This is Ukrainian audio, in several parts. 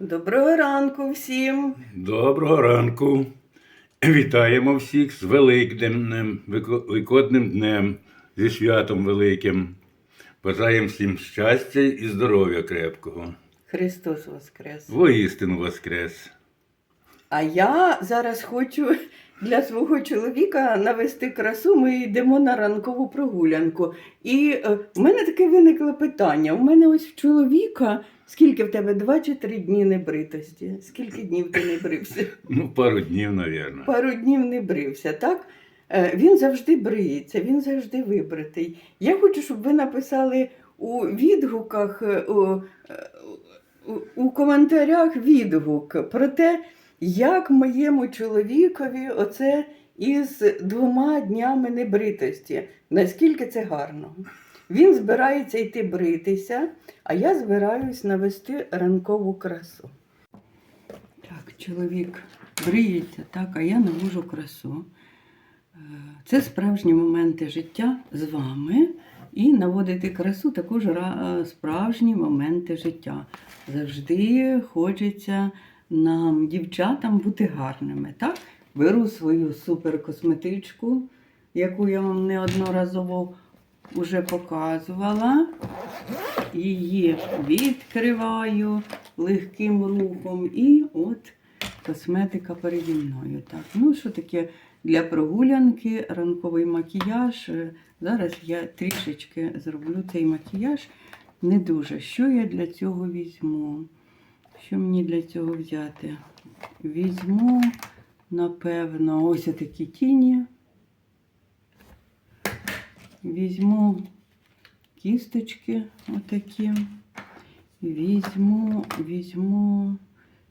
Доброго ранку всім. Доброго ранку. Вітаємо всіх з Великденним, Вико- Великодним днем, зі святом Великим. Бажаємо всім щастя і здоров'я крепкого. Христос Воскрес. Воістину воскрес. А я зараз хочу для свого чоловіка навести красу. Ми йдемо на ранкову прогулянку. І е, в мене таке виникло питання. У мене ось в чоловіка, скільки в тебе два чи три дні небритості? Скільки днів ти не брився? Ну, пару днів, мабуть. Пару днів не брився, так? Е, Він завжди бриється, він завжди вибритий. Я хочу, щоб ви написали у відгуках, е, у, е, у, у коментарях відгук про те, як моєму чоловікові оце із двома днями небритості. Наскільки це гарно. Він збирається йти бритися, а я збираюсь навести ранкову красу. Так, чоловік бриється, так, а я навожу красу. Е, Це справжні моменти життя з вами. І наводити красу також е, справжні моменти життя. Завжди хочеться нам, дівчатам, бути гарними. Так? Беру свою суперкосметичку, яку я вам неодноразово вже показувала. Її відкриваю легким рухом і от косметика переді мною. Так, ну що таке для прогулянки, ранковий макіяж. Е, Зараз я трішечки зроблю цей макіяж. Не дуже. Що я для цього візьму? Що мені для цього взяти? Візьму, напевно, ось такі тіні. Візьму кісточки отакі. Візьму, візьму,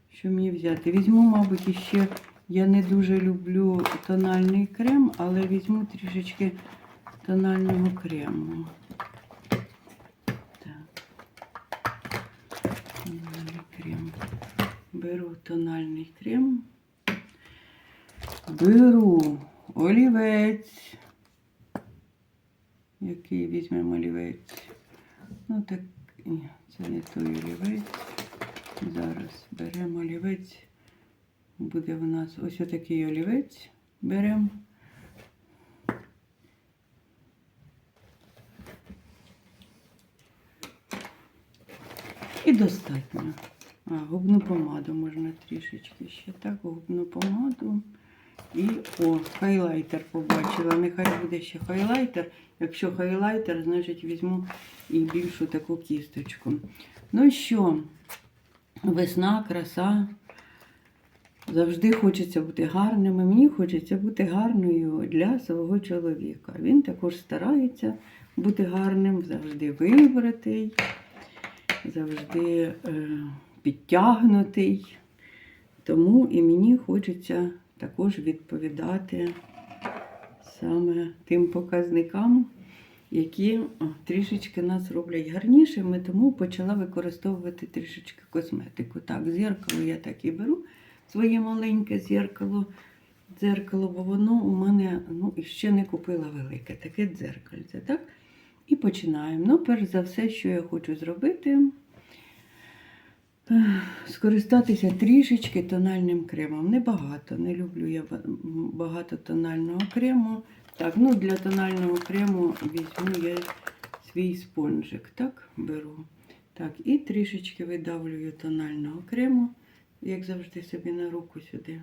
що мені взяти? Візьму, мабуть, іще я не дуже люблю тональний крем, але візьму трішечки тонального крему. Так. Тональний крем. Беру тональний крем. Беру олівець. Який візьмемо олівець? Ну так, ні, це не той олівець. Зараз беремо олівець. Буде в нас ось отакий олівець. Беремо. І достатньо. А, губну помаду можна трішечки ще так, губну помаду. І о, хайлайтер побачила. Нехай буде ще хайлайтер. Якщо хайлайтер, значить візьму і більшу таку кісточку. Ну що, весна, краса. Завжди хочеться бути гарним. і Мені хочеться бути гарною для свого чоловіка. Він також старається бути гарним, завжди вибратий, завжди е, підтягнутий. Тому і мені хочеться також відповідати саме тим показникам, які трішечки нас роблять гарнішими, тому почала використовувати трішечки косметику. Так, зеркало я так і беру, своє маленьке зеркало, дзеркало, бо воно у мене ну, ще не купила велике, таке дзеркальце. Так? І починаємо. Ну, перш за все, що я хочу зробити, скористатися трішечки тональним кремом. Небагато, не люблю я багато тонального крему. Так, ну для тонального крему візьму я свій спонжик, так, беру. Так, і трішечки видавлюю тонального крему, як завжди собі на руку сюди.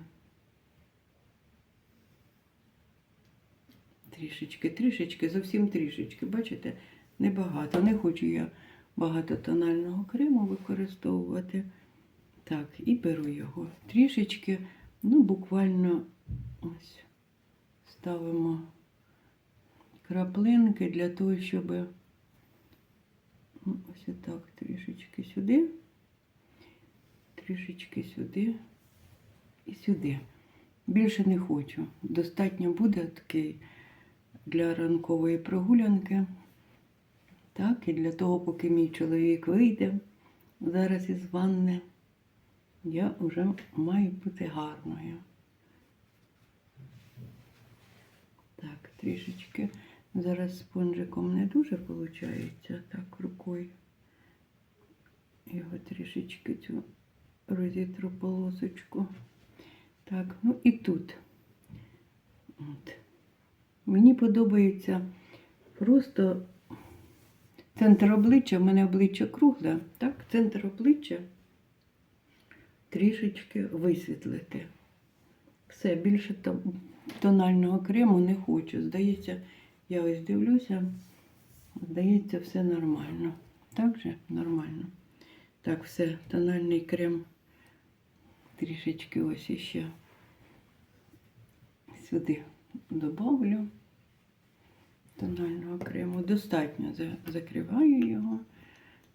Трішечки, трішечки, зовсім трішечки. Бачите, небагато. Не хочу я багато тонального крему використовувати. Так, і беру його трішечки, ну, буквально ось ставимо краплинки для того, щоб ну, ось так трішечки сюди, трішечки сюди і сюди. Більше не хочу. Достатньо буде такий для ранкової прогулянки. Так, і для того, поки мій чоловік вийде зараз із ванни, я вже маю бути гарною. Так, трішечки. Зараз спонжиком не дуже виходить, так, рукою. Його трішечки цю розітру полосочку. Так, ну і тут. От. Мені подобається просто центр обличчя, в мене обличчя кругле, так, центр обличчя трішечки висвітлити. Все, більше там тонального крему не хочу. Здається, я ось дивлюся, здається, все нормально. Так же? Нормально. Так, все, тональний крем трішечки ось іще сюди добавлю тонального крему. Достатньо закриваю його.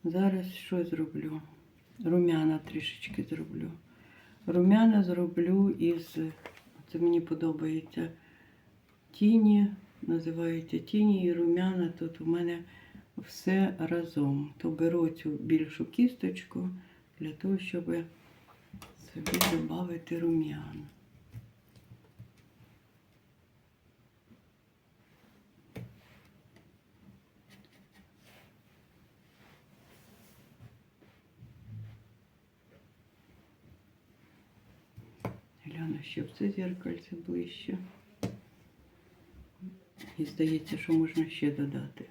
Зараз що зроблю? Румяна трішечки зроблю. Румяна зроблю із, це мені подобається, тіні, називається тіні і румяна. Тут у мене все разом. То беру цю більшу кісточку для того, щоб собі додати рум'ян. Гляну, щоб це зеркальце ближче. І здається, що можна ще додати.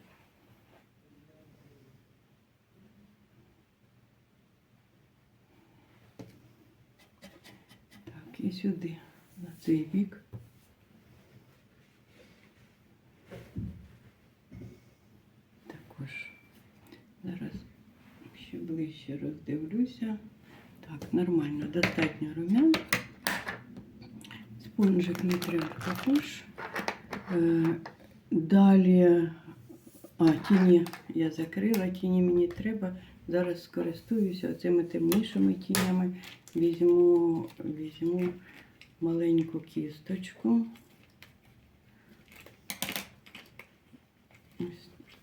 Так, і сюди, на цей бік. Також зараз ще ближче роздивлюся. Так, нормально, достатньо румян. Спонжик не треба також. Далі, а, тіні я закрила, тіні мені треба. Зараз скористуюся цими темнішими тінями. Візьму, візьму маленьку кісточку.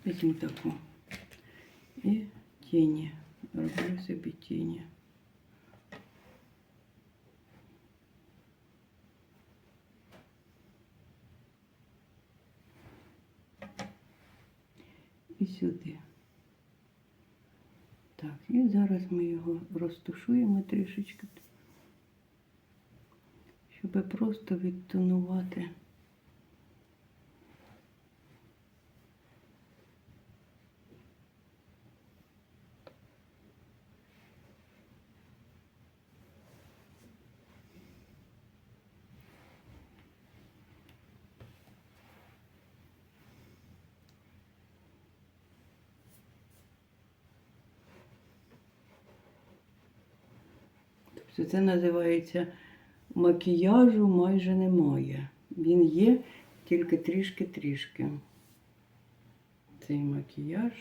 Візьму таку. І тіні. Роблю собі тіні. І сюди. Так, і зараз ми його розтушуємо трішечки, щоб просто відтонувати. Тобто це називається макіяжу майже немає. Він є тільки трішки-трішки. Цей макіяж.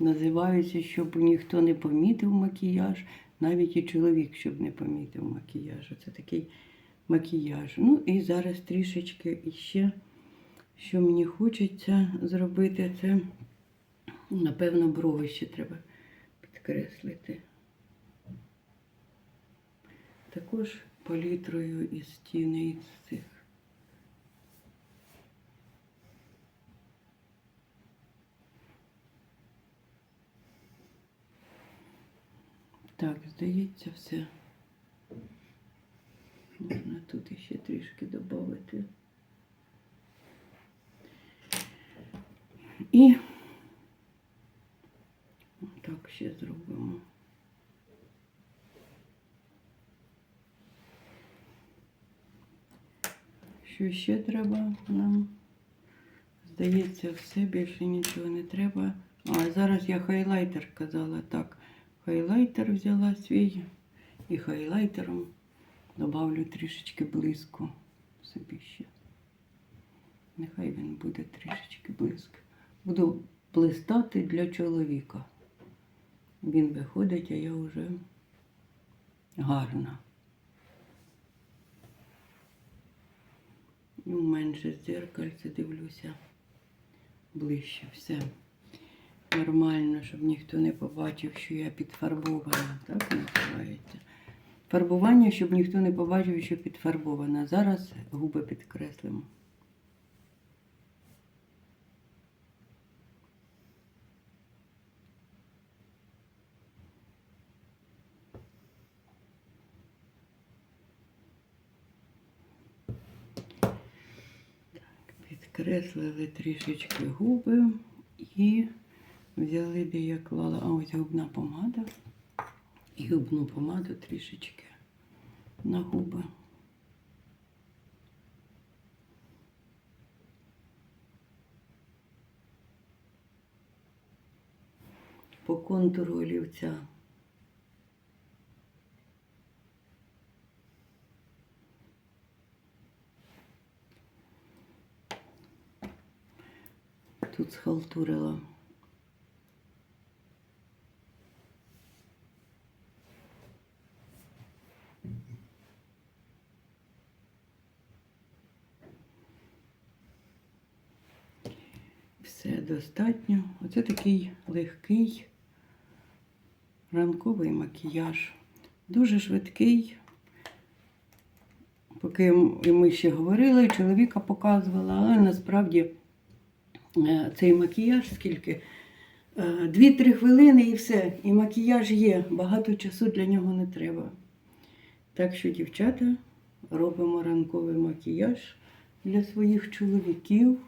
Називається, щоб ніхто не помітив макіяж, навіть і чоловік, щоб не помітив макіяж. Це такий макіяж. Ну і зараз трішечки іще, що мені хочеться зробити, це Напевно, брови ще треба підкреслити. Також палітрою із стіни із цих. Так, здається, все. Можна тут іще трішки додати. І ще зробимо. Що ще треба нам? Здається, все, більше нічого не треба. А, зараз я хайлайтер казала так. Хайлайтер взяла свій і хайлайтером добавлю трішечки блиску собі ще. Нехай він буде трішечки блиск. Буду блистати для чоловіка. Він виходить, а я вже гарна. Ну, менше дзеркальце дивлюся ближче. Все нормально, щоб ніхто не побачив, що я підфарбована. Так називається. Фарбування, щоб ніхто не побачив, що підфарбована. Зараз губи підкреслимо. Підкреслили трішечки губи і взяли, де я клала, а ось губна помада. І губну помаду трішечки на губи. По контуру олівця. Тут схалтурила. Все достатньо. Оце такий легкий ранковий макіяж. Дуже швидкий. Поки ми ще говорили, чоловіка показувала, але насправді цей макіяж скільки? Е, Дві-три хвилини і все. І макіяж є. Багато часу для нього не треба. Так що, дівчата, робимо ранковий макіяж для своїх чоловіків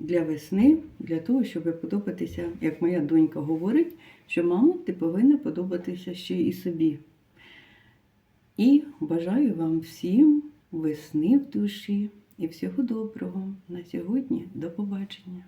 для весни, для того, щоб подобатися, як моя донька говорить, що мамо, ти повинна подобатися ще і собі. І бажаю вам всім весни в душі і всього доброго на сьогодні. До побачення.